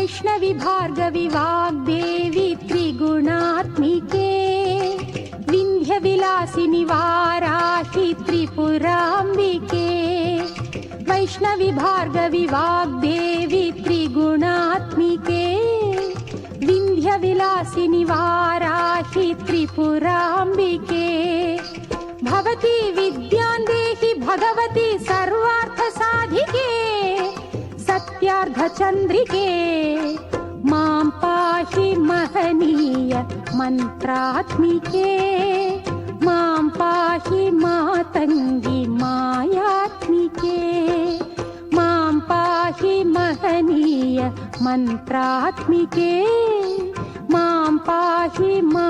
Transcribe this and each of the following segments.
वैष्णवि भार्गवि वाग्देवि त्रिगुणात्मिके विन्ध्यविलासिनि वाराहि त्रिपुराम्बिके वैष्णवि भार्गवि वाग्देवि त्रिगुणात्मिके विन्ध्यविलासिनि वाराहि त्रिपुराम्बिके भवती विद्यां देहि भगवती सर्वार्थ मां पाहि महनीय मन्त्रात्मिके। मां पाहि मातङ्गि मायात्मिके। मां पाहि महनीय मन्त्रात्मिके। मां पाहि मा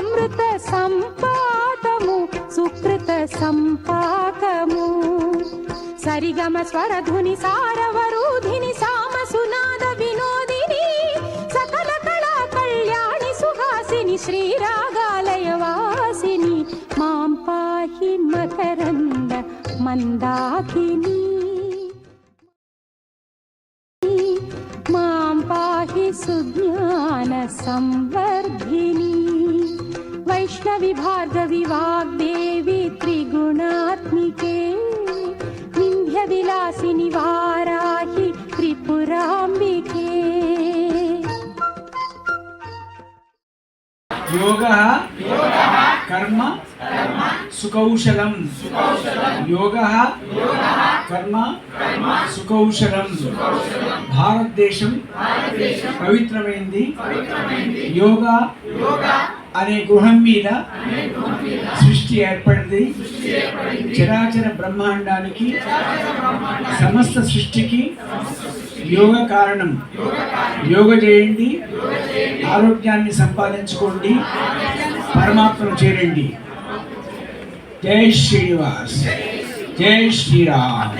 అమృత సంపాతము సుకృత సంపాకము సరిగమ స్వరధుని సారవరూధిని సామ సునాద వినోదిని సకల కళా కళ్యాణి సుహాసిని శ్రీరాగాలయవాసిని మాం పాహి మకరంద మందాకిని. మాం పాహి సుజ్ఞాన సంవర్ధిని. వైష్ణవి భార్గవి వాగ్దేవి త్రిగుణాత్మికే వింధ్య విలాసిని వారాహి త్రిపురాంబికే. యోగ కర్మ సుకౌశలం. యోగ కర్మ సుకౌశలం. భారతదేశం పవిత్రమైంది. యోగా అనే గృహం మీద సృష్టి ఏర్పడింది. చరాచర బ్రహ్మాండానికి సమస్త సృష్టికి యోగ కారణం. యోగ చేయండి. ఆరోగ్యాన్ని సంపాదించుకోండి. పరమాత్మను చేరండి. జై శ్రీనివాస్. జై శ్రీరామ్.